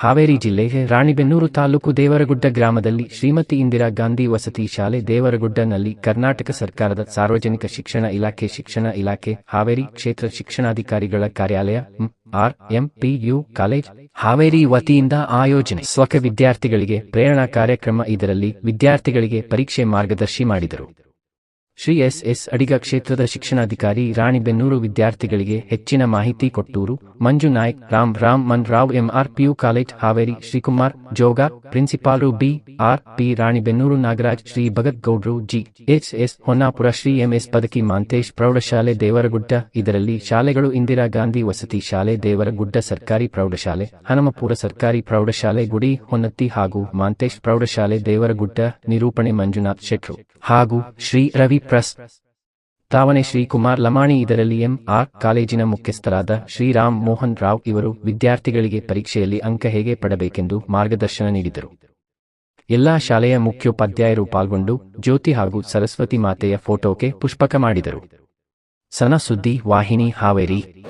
ಹಾವೇರಿ ಜಿಲ್ಲೆ ರಾಣಿಬೆನ್ನೂರು ತಾಲೂಕು ದೇವರಗುಡ್ಡ ಗ್ರಾಮದಲ್ಲಿ ಶ್ರೀಮತಿ ಇಂದಿರಾ ಗಾಂಧಿ ವಸತಿ ಶಾಲೆ ದೇವರಗುಡ್ಡನಲ್ಲಿ ಕರ್ನಾಟಕ ಸರ್ಕಾರದ ಸಾರ್ವಜನಿಕ ಶಿಕ್ಷಣ ಇಲಾಖೆ ಶಿಕ್ಷಣ ಇಲಾಖೆ, ಹಾವೇರಿ ಕ್ಷೇತ್ರ ಶಿಕ್ಷಣಾಧಿಕಾರಿಗಳ ಕಾರ್ಯಾಲಯ R, M, P, U, college, Haveri ವತಿಯಿಂದ ಆಯೋಜನೆ. ಸ್ವಕ ವಿದ್ಯಾರ್ಥಿಗಳಿಗೆ ಪ್ರೇರಣಾ ಕಾರ್ಯಕ್ರಮ ಇದರಲ್ಲಿ ವಿದ್ಯಾರ್ಥಿಗಳಿಗೆ ಪರೀಕ್ಷೆ ಮಾರ್ಗದರ್ಶಿ ಮಾಡಿದರು. ಶ್ರೀ ಎಸ್ ಎಸ್ ಅಡಿಗ ಕ್ಷೇತ್ರದ ಶಿಕ್ಷಣಾಧಿಕಾರಿ ರಾಣಿಬೆನ್ನೂರು ವಿದ್ಯಾರ್ಥಿಗಳಿಗೆ ಹೆಚ್ಚಿನ ಮಾಹಿತಿ ಕೊಟ್ಟೂರು, Manju Naik, Ram Ram Mann, Rao, MR, PU college, Haveri, Shrikumar, Jog ಪ್ರಿನ್ಸಿಪಾಲರು B, R, P, Ranebennur Nagaraj, Shri Bhagat ಗೌಡ್ರು, G S S Honnapura, Shri MS Padaki Mantesh, ಪ್ರೌಢಶಾಲೆ ದೇವರಗುಡ್ಡ, ಇದರಲ್ಲಿ ಶಾಲೆಗಳು ಇಂದಿರಾ ಗಾಂಧಿ ವಸತಿ ಶಾಲೆ ದೇವರಗುಡ್ಡ ಸರ್ಕಾರಿ ಪ್ರೌಢಶಾಲೆ, ಹನುಮಪುರ ಸರ್ಕಾರಿ ಪ್ರೌಢಶಾಲೆ ಗುಡಿ, ಹೊನ್ನತ್ತಿ ಹಾಗೂ ಮಾಂತೇಶ್ ಪ್ರೌಢಶಾಲೆ ದೇವರಗುಡ್ಡ, ನಿರೂಪಣೆ ಮಂಜುನಾಥ್ ಶೆಟ್ರು ಹಾಗೂ ಶ್ರೀ ರವಿ ಪ್ರಸ್. ತಾವನೆ ಶ್ರೀಕುಮಾರ್ ಲಮಾಣಿ ಇದರಲ್ಲಿ ಎಂ. ಆರ್. ಕಾಲೇಜಿನ ಮುಖ್ಯಸ್ಥರಾದ ಶ್ರೀರಾಮ್ ಮೋಹನ್ ರಾವ್ ಇವರು ವಿದ್ಯಾರ್ಥಿಗಳಿಗೆ ಪರೀಕ್ಷೆಯಲ್ಲಿ ಅಂಕ ಹೇಗೆ ಪಡಬೇಕೆಂದು ಮಾರ್ಗದರ್ಶನ ನೀಡಿದರು. ಎಲ್ಲಾ ಶಾಲೆಯ ಮುಖ್ಯೋಪಾಧ್ಯಾಯರು ಪಾಲ್ಗೊಂಡು ಜ್ಯೋತಿ ಹಾಗೂ ಸರಸ್ವತಿ ಮಾತೆಯ ಫೋಟೋಕ್ಕೆ ಪುಷ್ಪಕ ಮಾಡಿದರು. ಸನ ಸುದ್ದಿ ವಾಹಿನಿ, ಹಾವೇರಿ.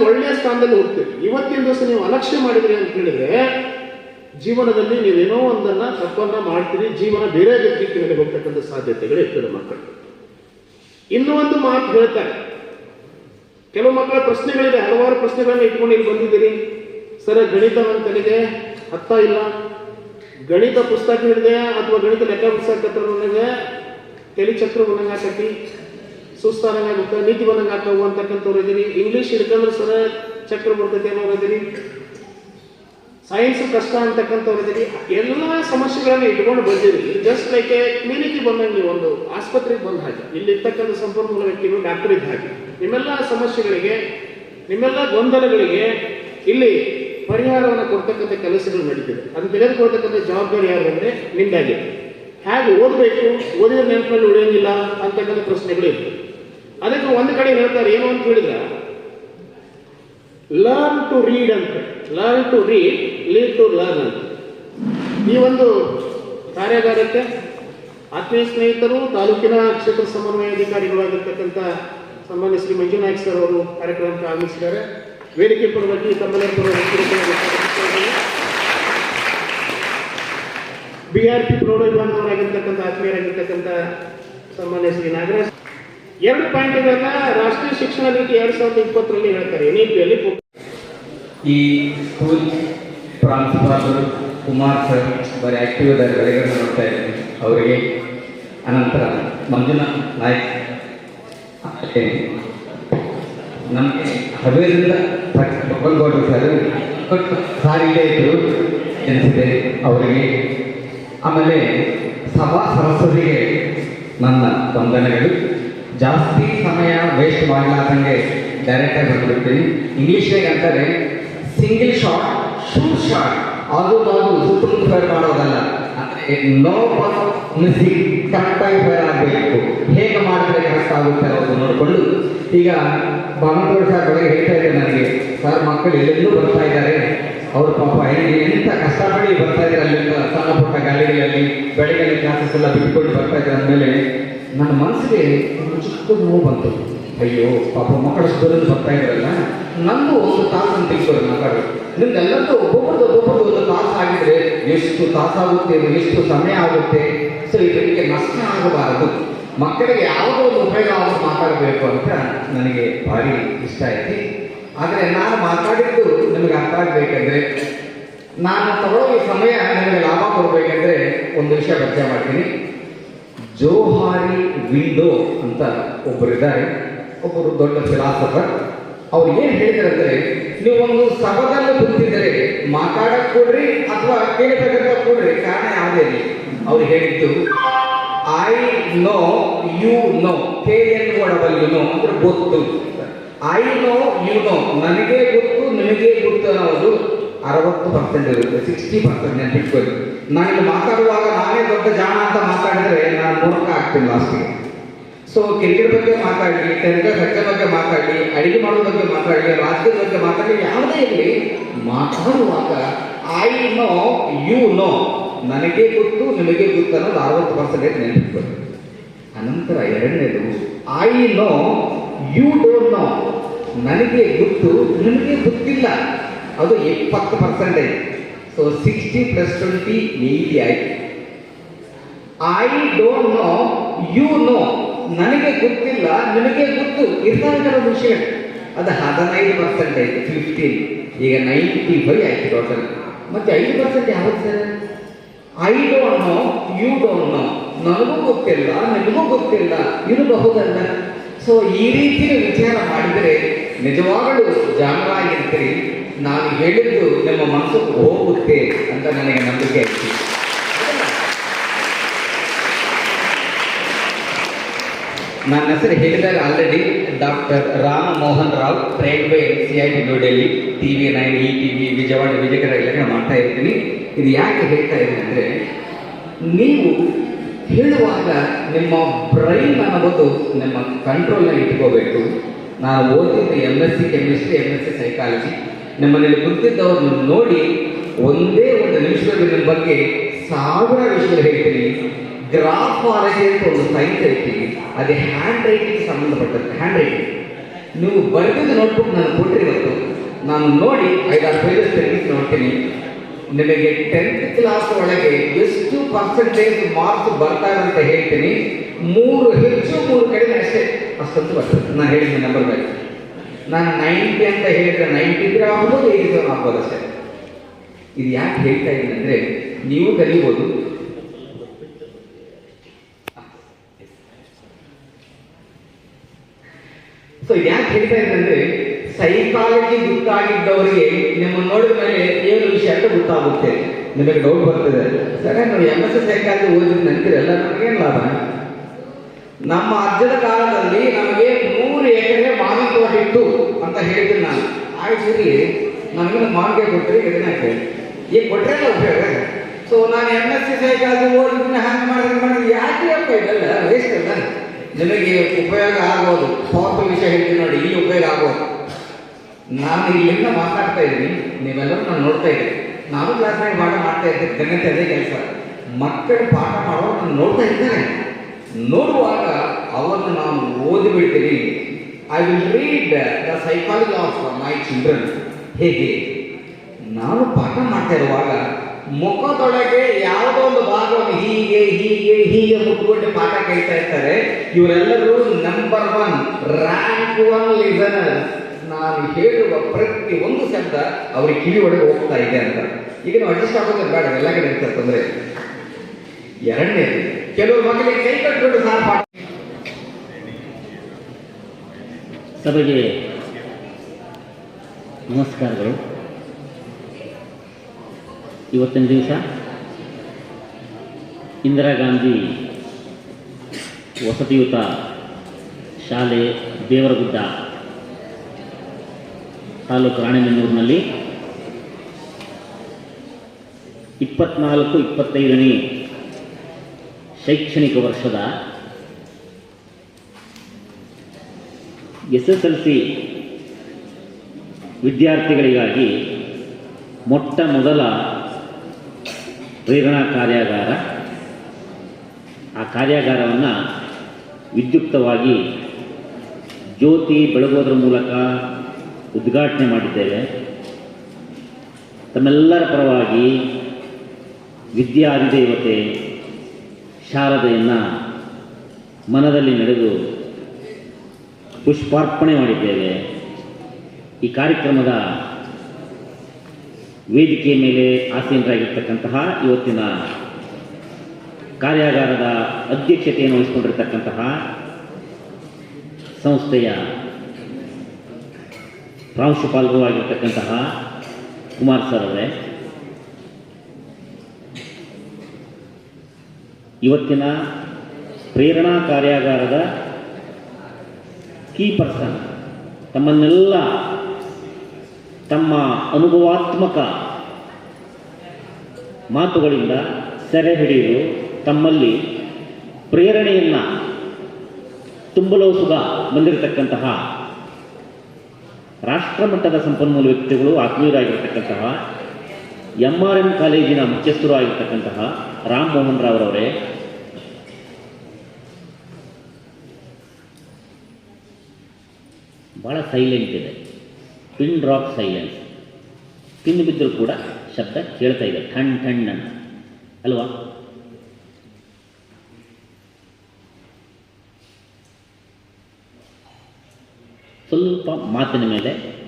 ಸಮಾಜದಲ್ಲಿ ಒಳ್ಳೆಯ ಸ್ಥಾನದಲ್ಲಿ ಹೋಗ್ತೀರಿ. ಇವತ್ತಿನ ದಿವಸ ನೀವು ಅಲಕ್ಷ್ಯ ಮಾಡಿದ್ರಿ ಅಂತ ಹೇಳಿದ್ರೆ, ಜೀವನದಲ್ಲಿ ನೀವೇನೋ ಒಂದನ್ನ ತಪ್ಪನ್ನ ಮಾಡ್ತೀರಿ, ಜೀವನ ಬೇರೆ ದಿಕ್ಕಿನಲ್ಲಿ ಹೋಗ್ತಕ್ಕಂಥ ಸಾಧ್ಯತೆಗಳು ಇರ್ತದೆ ಮಕ್ಕಳು. ಇನ್ನೂ ಒಂದು ಮಾತು ಹೇಳ್ತಾರೆ. ಕೆಲವು ಮಕ್ಕಳ ಪ್ರಶ್ನೆಗಳಿದೆ, ಹಲವಾರು ಪ್ರಶ್ನೆಗಳನ್ನ ಇಟ್ಕೊಂಡು ಇಲ್ಲಿ ಬಂದಿದ್ದೀರಿ. ಸರ್, ಗಣಿತ ತಲೆಗೆ ಹತ್ತ ಇಲ್ಲ. ಗಣಿತ ಪುಸ್ತಕ ಹಿಡಿದೆ ಅಥವಾ ಗಣಿತ ಲೆಕ್ಕ ಪುಸ್ತಕ ನನಗೆ ತೆಲಿಚಕ್ರ ಚಕ್ರ ಆಕತಿ ನೀತಿ ಬಂದಂಗೆ ಆಗ್ತಾವು ಅಂತಕ್ಕಂಥವ್ರು ಇದ್ದೀರಿ. ಇಂಗ್ಲೀಷ್ ಹಿಡ್ಕೊಂಡ್ರೆ ಸರ ಚಕ್ರ ಬರ್ತೈತೆ ಅನ್ನೋರು ಇದ್ದೀರಿ. ಸೈನ್ಸ್ ಕಷ್ಟ ಅಂತಕ್ಕಂಥವ್ರು ಇದ್ದೀರಿ. ಎಲ್ಲ ಸಮಸ್ಯೆಗಳನ್ನ ಇಟ್ಕೊಂಡು ಬಂದಿರಿ. ಜಸ್ಟ್ ಲೈಕ್ ಎ ಕ್ಲಿನಿಕ್ಗೆ ಬಂದಂಗೆ ಒಂದು ಆಸ್ಪತ್ರೆಗೆ ಬಂದ ಹಾಗೆ. ಇಲ್ಲಿ ಇರ್ತಕ್ಕಂಥ ಸಂಪನ್ಮೂಲ ವ್ಯಕ್ತಿಗಳು ಡಾಕ್ಟರ್ ಇದ್ದ ಹಾಗೆ. ನಿಮ್ಮೆಲ್ಲ ಸಮಸ್ಯೆಗಳಿಗೆ, ನಿಮ್ಮೆಲ್ಲ ಗೊಂದಲಗಳಿಗೆ ಇಲ್ಲಿ ಪರಿಹಾರವನ್ನು ಕೊಡ್ತಕ್ಕಂಥ ಕೆಲಸಗಳು ನಡೀತಿದೆ. ಅದನ್ನು ತೆಗೆದುಕೊಳ್ತಕ್ಕಂಥ ಜವಾಬ್ದಾರಿ ಯಾರು ಅಂದರೆ ನಿಂದಾಗಿದೆ ಹೇಗೆ ಓದಬೇಕು? ಓದಿದ ನೆನಪಲ್ಲಿ ಉಳಿಯೋಂಗಿಲ್ಲ ಅಂತಕ್ಕಂಥ ಪ್ರಶ್ನೆಗಳು ಇರ್ತವೆ. ಅದಕ್ಕೆ ಒಂದು ಕಡೆ ಹೇಳ್ತಾರೆ, ಏನು ಅಂತ ಹೇಳಿದ್ರೆ ಲರ್ನ್ ಟು ರೀಡ್ ಅಂತ. Learn to read lead to learn ಅಂತ. ಈ ಒಂದು ಕಾರ್ಯಾಗಾರಕ್ಕೆ ಆತ್ಮೀಯ ಸ್ನೇಹಿತರು, ತಾಲೂಕಿನ ಕ್ಷೇತ್ರ ಸಮನ್ವಯಾಧಿಕಾರಿಗಳಾಗಿರ್ತಕ್ಕಂಥ ಸಮಾನ್ಯ ಶ್ರೀ ಮಂಜುನಾಯಕ್ ಸರ್ ಅವರು ಕಾರ್ಯಕ್ರಮಕ್ಕೆ ಆಗಮಿಸಿದ್ದಾರೆ. ವೇದಿಕೆ ಪರವಾಗಿ ತಮ್ಮೆಲ್ಲರ ಪರವಾಗಿ ಬಿ ಆರ್ ಪಿ ಪ್ರೌಢ ವಿಭಾಗದವರಾಗಿರ್ತಕ್ಕಂಥ ಆತ್ಮೀಯರಾಗಿರ್ತಕ್ಕಂಥ ಸಮಾನ್ಯ ಶ್ರೀ ನಾಗರಾಜ್. ಎರಡು ಪಾಯಿಂಟ್ಗಳನ್ನ ರಾಷ್ಟ್ರೀಯ ಶಿಕ್ಷಣ ನೀತಿ ಎರಡ್ ಸಾವಿರದ ಇಪ್ಪತ್ತರಲ್ಲಿ ಹೇಳ್ತಾರೆ. ಎನ್ ಇ ಪಿಯಲ್ಲಿ ಈ ಸ್ಕೂಲ್ ಪ್ರಾಂಶುಪಾಲರು, ಕುಮಾರ್ ಸರ್, ಬರೀ ಆಕ್ಟಿವ್ ಇದ್ದಾರೆ, ಬೆಳಗ್ಗೆ ನೋಡ್ತಾ ಇದ್ದೀನಿ. ಅವರಿಗೆ ಅನಂತರ ಮಂಜುನಾಥ್ ನಾಯ್ಕ್ ನಮಗೆ ಹಬೇರಿಂದ ಬಬ್ಬಲ್ಗೌಡರು ಸರ್ ಸಾರಿಗೆ ಇದ್ದರು ಎನಿಸಿದೆ ಅವರಿಗೆ. ಆಮೇಲೆ ಸಭಾ ಸರಸ್ವತಿಗೆ ನನ್ನ ವಂದನೆಗಳು. ಜಾಸ್ತಿ ಸಮಯ ವೇಸ್ಟ್ ಮಾಡಲಾರ್ದಂಗೆ ಡೈರೆಕ್ಟಾಗಿ ಬಂದ್ಬಿಡ್ತೀನಿ. ಇಂಗ್ಲೀಷ್ನಾಗ ಅಂತಾರೆ ಸಿಂಗಲ್ ಶಾಟ್ ಶೂಟ್ ಶಾಟ್ ಅದು ನಾವು ಸುತ್ತಮುತ್ತ ಫೈರ್ ಮಾಡೋದಲ್ಲ. ಅಂದರೆ ನೋ ಮಿಸ್ಸಿಂಗ್ ಕರೆಕ್ಟಾಗಿ ಫೈರ್ ಆಗಬೇಕು. ಹೇಗೆ ಮಾಡಿದ್ರೆ ಕರೆಕ್ಟ್ ಆಗುತ್ತೆ ಅನ್ನೋದು ನೋಡಿಕೊಂಡು. ಈಗ ಭಾನುಗೌಡ ಸರ್ ಬಗ್ಗೆ ಹೇಳ್ತಾ ಇದ್ದೆ ನನಗೆ. ಸರ್ ಮಕ್ಕಳು ಎಲ್ಲೆಲ್ಲೂ ಬರ್ತಾ ಇದ್ದಾರೆ. ಅವ್ರ ಪಾಪ ಎಂತ ಕಷ್ಟಪಡಿ ಬರ್ತಾ ಇದ್ದಾರೆ ಅಲ್ಲಿಂದ ಸಣ್ಣ ಪುಟ್ಟ ಗಾಡಿಗಳಲ್ಲಿ ಬೆಳಗ್ಗೆ ಕ್ಲಾಸಸ್ ಎಲ್ಲ ಬಿಟ್ಕೊಂಡು ಬರ್ತಾ ಇದ್ದಾರೆ ಅಂದಮೇಲೆ ನನ್ನ ಮನಸ್ಸಿಗೆ ಒಂದು ಚಿಕ್ಕ ನೋವು ಬಂತು. ಅಯ್ಯೋ, ಪಾಪ ಮಕ್ಕಳು ಸ್ಕೂಲಲ್ಲಿ ಬರ್ತಾ ಇದ್ರಲ್ಲ ನಂದು ಒಂದು ತಾಸು ತಿಳ್ಕೊಳ್ಳಿ ಮಕ್ಕಳು ನಿಮ್ದೆಲ್ಲದ್ದು ಒಬ್ಬೊಬ್ಬರದ್ದು ಒಬ್ಬೊಬ್ಬರದ್ದು ಒಂದು ತಾಸು ಆಗಿದ್ರೆ ಎಷ್ಟು ತಾಸಾಗುತ್ತೆ ಎಷ್ಟು ಸಮಯ ಆಗುತ್ತೆ? ಸೊ ಇದಕ್ಕೆ ನಷ್ಟ ಆಗಬಾರದು. ಮಕ್ಕಳಿಗೆ ಯಾವುದೋ ಒಂದು ಉಪಯೋಗ ಮಾತಾಡಬೇಕು ಅಂತ ನನಗೆ ಭಾರಿ ಇಷ್ಟ ಐತಿ ಆದರೆ ನಾನು ಮಾತಾಡಿದ್ದು ನಿಮಗೆ ಅರ್ಥ ಆಗಬೇಕಂದ್ರೆ, ನಾನು ತಗೊಳ್ಳೋ ಸಮಯ ನನಗೆ ಲಾಭ ಕೊಡಬೇಕಂದ್ರೆ ಒಂದು ವಿಷಯ ಪರಿಚಯ ಮಾಡ್ತೀನಿ. ಜೋಹಾರಿ ವಿಂಡೋ ಅಂತ ಒಬ್ಬರಿದ್ದಾರೆ. ಒಬ್ಬರು ದೊಡ್ಡ ಫಿಲಾಸಫರ್. ಅವ್ರು ಏನು ಹೇಳ್ತಾರೆ ಅಂದ್ರೆ ನೀವು ಒಂದು ಸಭದಲ್ಲಿ ಕೂತಿದ್ರೆ ಮಾತಾಡಕ್ ಕೊಡ್ರಿ ಅಥವಾ ಕೇಳಬೇಕಂತ ಕೊಡ್ರಿ, ಕಾರಣ ಯಾವುದೇ ಇರಲಿ ಅವ್ರು ಹೇಳಿದ್ದು I know you know K N O W know ಅಂದ್ರೆ ಗೊತ್ತು. ಐ ನೋ ಯು ನೋ ನನಗೆ ಗೊತ್ತು ನಿಮಗೆ ಗೊತ್ತು ಅನ್ನೋದು ಅರವತ್ತು ಪರ್ಸೆಂಟ್ ಇರುತ್ತೆ ಸಿಕ್ಸ್ಟಿ ಪರ್ಸೆಂಟ್ ನೆನಪಿಟ್ಕೊಳ್ಳಿ ನಾನು ಇಲ್ಲಿ ಮಾತಾಡುವಾಗ ನಾನೇ ದೊಡ್ಡ ಜಾಣ ಅಂತ ಮಾತಾಡಿದ್ರೆ ನಾನು ಮೂರ್ಖ ಆಗ್ತೀನಿ ಲಾಸ್ಟಿಗೆ ಸೊ ಕ್ರಿಕೆಟ್ ಬಗ್ಗೆ ಮಾತಾಡಲಿ ತೆರಿಗೆ ಖರ್ಚ ಬಗ್ಗೆ ಮಾತಾಡಲಿ ಅಡಿಗೆ ಮಾಡೋ ಬಗ್ಗೆ ಮಾತಾಡಲಿ ರಾಜ್ಯದ ಬಗ್ಗೆ ಮಾತಾಡಲಿ ಯಾವುದೇ ಇರಲಿ, ಮಾತಾಡುವಾಗ ಐ ನೋ ಯು ನೋ ನನಗೆ ಗೊತ್ತು, ನಿಮಗೆ ಗೊತ್ತು ಅನ್ನೋದು ಅರವತ್ತು ಪರ್ಸೆಂಟೇಜ್ ನೆನಪಿಟ್ಕೊಳ್ಳಿ. ಅನಂತರ ಎರಡನೇದು I know you don't know ನನಗೆ ಗೊತ್ತು, ನಿಮಗೆ ಗೊತ್ತಿಲ್ಲ. ಅದು ಇಪ್ಪತ್ತು percentage so sixty plus twenty ನೀಲಿ ಆಯಿತು. I don't know you know ನನಗೆ ಗೊತ್ತಿಲ್ಲ ನಿಮಗೆ ಗೊತ್ತು. ಇರ್ತಾರೆ ವಿಷಯ ಅದು ಹದಿನೈದು ಪರ್ಸೆಂಟ್ ಆಯಿತು ಫಿಫ್ಟೀನ್ ಈಗ ನೈಂಟಿ ಫೈವ್ ಆಯಿತು ಟೋಟಲ್ ಮತ್ತೆ ಐದು ಪರ್ಸೆಂಟ್ ಯಾವತ್ತು sir I don't know you don't know ನನಗೂ ಗೊತ್ತಿಲ್ಲ, ನಿಮಗೂ ಗೊತ್ತಿಲ್ಲ. ಇರಬಹುದಲ್ಲ. ಸೊ ಈ ರೀತಿ ವಿಚಾರ ಮಾಡಿದರೆ ನಿಜವಾಗಲೂ ಜಾಣರಾಗಿರ್ತೀರಿ ನಾನು ಹೇಳಿದ್ದು ನಿಮ್ಮ ಮನಸ್ಸು ಹೋಗುತ್ತೆ ಅಂತ ನನಗೆ ನಂಬಿಕೆ ಐತಿ ನನ್ನ ಹೆಸರು ಹೇಳಿದಾಗ already doctor Rama Mohan Rao, railway N C I T New Delhi T V nine E T V Vijayawada ವಿಜಯಕರ ಎಲ್ಲ ಮಾಡ್ತಾ ಇರ್ತೀನಿ. ಇದು ಯಾಕೆ ಹೇಳ್ತಾ ಇದ್ದೀನಿ ಅಂದರೆ, ನೀವು ಹೇಳುವಾಗ ನಿಮ್ಮ ಬ್ರೈನ್ ಅನ್ನೋದು ನಿಮ್ಮ ಕಂಟ್ರೋಲ್ನಲ್ಲಿ ಇಟ್ಕೋಬೇಕು. ನಾನು ಓದಿದ್ದು M S C chemistry M S C psychology ನಿಮ್ಮಲ್ಲಿ ಕುಂತಿದ್ದವ್ರನ್ನ ನೋಡಿ ಒಂದೇ ಒಂದು ನಿಮಿಷದಲ್ಲಿ ನಿಮ್ಮ ಬಗ್ಗೆ ಸಾವಿರ ವಿಷಯ ಹೇಳ್ತೀನಿ. ಗ್ರಾಫಾಲಜಿ ಅಂತ ಒಂದು ಸೈನ್ಸ್ ಹೇಳ್ತೀನಿ. ಅದೇ ಹ್ಯಾಂಡ್ ರೈಟಿಂಗ್ ಸಂಬಂಧಪಟ್ಟದ್ದು ಹ್ಯಾಂಡ್ ರೈಟಿಂಗ್ ನೀವು ಬರೆದಿದ್ದು ನೋಟ್ಬುಕ್ ನಾನು ಕೊಟ್ಟರೆ ಇವತ್ತು. ನಾನು ನೋಡಿ ಐದಾರು ಪೇಜಸ್ ತೆಗೆದು ನೋಡ್ತೀನಿ. ನಿಮಗೆ ಟೆಂತ್ ಕ್ಲಾಸ್ ಒಳಗೆ ಎಷ್ಟು ಪರ್ಸೆಂಟೇಜ್ ಮಾರ್ಕ್ಸ್ ಬರ್ತಾರೆ ಅಂತ ಹೇಳ್ತೀನಿ. ಮೂರು ಹೆಚ್ಚು, ಮೂರು ಕಡಿಮೆ ಅಷ್ಟೇ. ಅಷ್ಟೊಂದು ಬರ್ತದೆ. ನಾನು ಹೇಳಿದ ನಂಬರ್ ಬಗ್ಗೆ ನಾನು ನೈಂಟಿ ಅಂತ ಹೇಳಿದ್ರೆ ನೈಂಟಿ ಇದ್ರೆ ಆಗ್ಬೋದು ಏಯ್ಟಿ ಸೆವೆನ್ ಆಗ್ಬೋದು ಅಷ್ಟೇ. ಇದು ಯಾಕೆ ಹೇಳ್ತಾ ಇದ್ದೀನಿ ಅಂದರೆ, ನೀವು ಕಲಿಬೋದು. ಸೊ ಯಾಕೆ ಹೇಳ್ತಾ ಇದ್ದೀನಿ ಅಂದ್ರೆ, ಸೈಕಾಲಜಿ ಗೊತ್ತಾಗಿದ್ದವರಿಗೆ ನಿಮ್ಮ ನೋಡಿದ ಮೇಲೆ ಏನು ವಿಷಯ ಅಂತ ಗೊತ್ತಾಗುತ್ತೆ. ನಿಮಗೆ ಡೌಟ್ ಬರ್ತದೆ. ಸರ, ನಾವು ಎಂ ಎಸ್ ಎಸ್ ಸೈಕಾಲಜಿ ನಂತರ ಎಲ್ಲ ನಮಗೇನು ಲಾಭ? ನಮ್ಮ ಅಜ್ಜದ ಕಾಲದಲ್ಲಿ ನಮಗೆ ಮೂರು ಎಕರೆ ಮಾವಿನ ತೋಟ ಇತ್ತು ಅಂತ ಹೇಳಿದ್ದೀನಿ ನಾನು. ಆಯ್ತು ಸರಿ ನಮಗೆ ಮಾವಿಗೆ ಕೊಟ್ಟರೆ ಇದನ್ನ ಈಗ ಕೊಟ್ಟರೆ ಉಪಯೋಗ? ಸೊ ನಾನು ಎಂ ಎಸ್ ಸಿ ಸೈಕಾಲಜಿ ಓದಿದ್ದೀನಿ ಹಂಗೆ ಮಾಡಿದ್ರೆ ಮಾಡಿ ಯಾಕೆ ಅಪ್ಪ ಇದೆಲ್ಲ? ವೇಸ್ಟ್ ಅಲ್ಲ. ನಿಮಗೆ ಉಪಯೋಗ ಆಗ್ಬೋದು. ಪಾಪ ವಿಷಯ ಹೇಳ್ತೀನಿ ನೋಡಿ, ಇಲ್ಲಿ ಉಪಯೋಗ ಆಗ್ಬೋದು. ನಾನು ಇಲ್ಲಿಂದ ಮಾತಾಡ್ತಾ ಇದ್ದೀನಿ. ನೀವೆಲ್ಲರೂ ನಾನು ನೋಡ್ತಾ ಇದ್ದೀನಿ. ನಾನು ಕ್ಲಾಸ್ನಾಗ ಪಾಠ ಮಾಡ್ತಾ ಇರ್ತೀನಿ ಗಣತೆ ಅದೇ ಕೆಲಸ. ಮಕ್ಕಳು ಪಾಠ ಮಾಡೋದು ನೋಡ್ತಾ ಇದ್ದಾರೆ ನೋಡುವಾಗ ಅವರನ್ನು ನಾನು ಓದಿಬಿಡ್ತೀನಿ. I will read the psychology of my children ಹೇಗೆ? ನಾನು ಪಾಠ ಮಾಡ್ತಾ ಇರುವಾಗ ಮುಖದೊಳಗೆ ಯಾವುದೋ ಒಂದು ಭಾಗವನ್ನು ಹೀಗೆ ಹೀಗೆ ಹೀಗೆ ಮುಟ್ಕೊಂಡು ಪಾಠ ಕೇಳ್ತಾ ಇರ್ತಾರೆ. ಇವರೆಲ್ಲರೂ number one rank one listener ನಾನು ಹೇಳುವ ಪ್ರತಿ ಒಂದು ಶಬ್ದ ಅವ್ರಿಗೆ ಕಿವಿ ಒಳಗೆ ಹೋಗ್ತಾ ಇದೆ ಅಂತ. ಈಗ ನಾವು ಅಡ್ಜಸ್ಟ್ ಆಗೋದ್ರೆ ಬೇಡ, ಎಲ್ಲ ಕಡೆ ಎರಡನೇ ಎರಡನೇದು ಮಕ್ಕಳಿಗೆ ಕೈ ಕಟ್ಕೊಂಡು ಸಭೆಗೆ ನಮಸ್ಕಾರಗಳು. ಇವತ್ತಿನ ದಿವಸ ಇಂದಿರಾ ಗಾಂಧಿ ವಸತಿಯುತ ಶಾಲೆ ದೇವರಗುಡ್ಡ ತಾಲೂಕು ರಾಣೆಬೆನ್ನೂರಿನಲ್ಲಿ ಇಪ್ಪತ್ನಾಲ್ಕು, ಇಪ್ಪತ್ತೈದನೇ ಶೈಕ್ಷಣಿಕ ವರ್ಷದ ಎಸ್ ಎಸ್ ಎಲ್ ಸಿ ವಿದ್ಯಾರ್ಥಿಗಳಿಗಾಗಿ ಮೊಟ್ಟ ಮೊದಲ ಪ್ರೇರಣಾ ಕಾರ್ಯಾಗಾರ. ಆ ಕಾರ್ಯಾಗಾರವನ್ನು ವಿದ್ಯುಕ್ತವಾಗಿ ಜ್ಯೋತಿ ಬೆಳಗೋದ್ರ ಮೂಲಕ ಉದ್ಘಾಟನೆ ಮಾಡಿದ್ದೇವೆ. ತಮ್ಮೆಲ್ಲರ ಪರವಾಗಿ ವಿದ್ಯಾಧಿದೇವತೆ ಶಾರದೆಯನ್ನು ಮನದಲ್ಲಿ ನಡೆದು ಪುಷ್ಪಾರ್ಪಣೆ ಮಾಡಿದ್ದೇವೆ. ಈ ಕಾರ್ಯಕ್ರಮದ ವೇದಿಕೆಯ ಮೇಲೆ ಆಸೀನರಾಗಿರ್ತಕ್ಕಂತಹ ಇವತ್ತಿನ ಕಾರ್ಯಾಗಾರದ ಅಧ್ಯಕ್ಷತೆಯನ್ನು ವಹಿಸಿಕೊಂಡಿರ್ತಕ್ಕಂತಹ ಸಂಸ್ಥೆಯ ಪ್ರಾಂಶುಪಾಲರು ಆಗಿರ್ತಕ್ಕಂತಹ ಕುಮಾರ್ ಸರ್ ಅವರೇ. ಇವತ್ತಿನ ಪ್ರೇರಣಾ ಕಾರ್ಯಾಗಾರದ ಕೀ ಪರ್ಸನ್ ತಮ್ಮನ್ನೆಲ್ಲ ತಮ್ಮ ಅನುಭವಾತ್ಮಕ ಮಾತುಗಳಿಂದ ಸೆರೆ ಹಿಡಿಯಲು ತಮ್ಮಲ್ಲಿ ಪ್ರೇರಣೆಯನ್ನು ತುಂಬಲು ಸುಗ ಬಂದಿರತಕ್ಕಂತಹ ರಾಷ್ಟ್ರಮಟ್ಟದ ಸಂಪನ್ಮೂಲ ವ್ಯಕ್ತಿಗಳು, ಆತ್ಮೀಯರಾಗಿರ್ತಕ್ಕಂತಹ ಎಂ ಆರ್ ಎಂ ಕಾಲೇಜಿನ ಮುಖ್ಯಸ್ಥರು ಆಗಿರ್ತಕ್ಕಂತಹ ರಾಮ್ ಮೋಹನ್ ರಾವ್ರವರೇ ಭಾಳ ಸೈಲೆಂಟ್ ಇದೆ. ಪಿನ್ ಡ್ರಾಪ್ ಸೈಲೆನ್ಸ್ ಪಿನ್ ಬಿದ್ದರೂ ಕೂಡ ಶಬ್ದ ಕೇಳ್ತಾ ಇದೆ. ಠಣ್ ಠಣ್ ಅಂತ. ಅಲ್ವಾ? ಸ್ವಲ್ಪ ಮಾತಿನ ಮೇಲೆ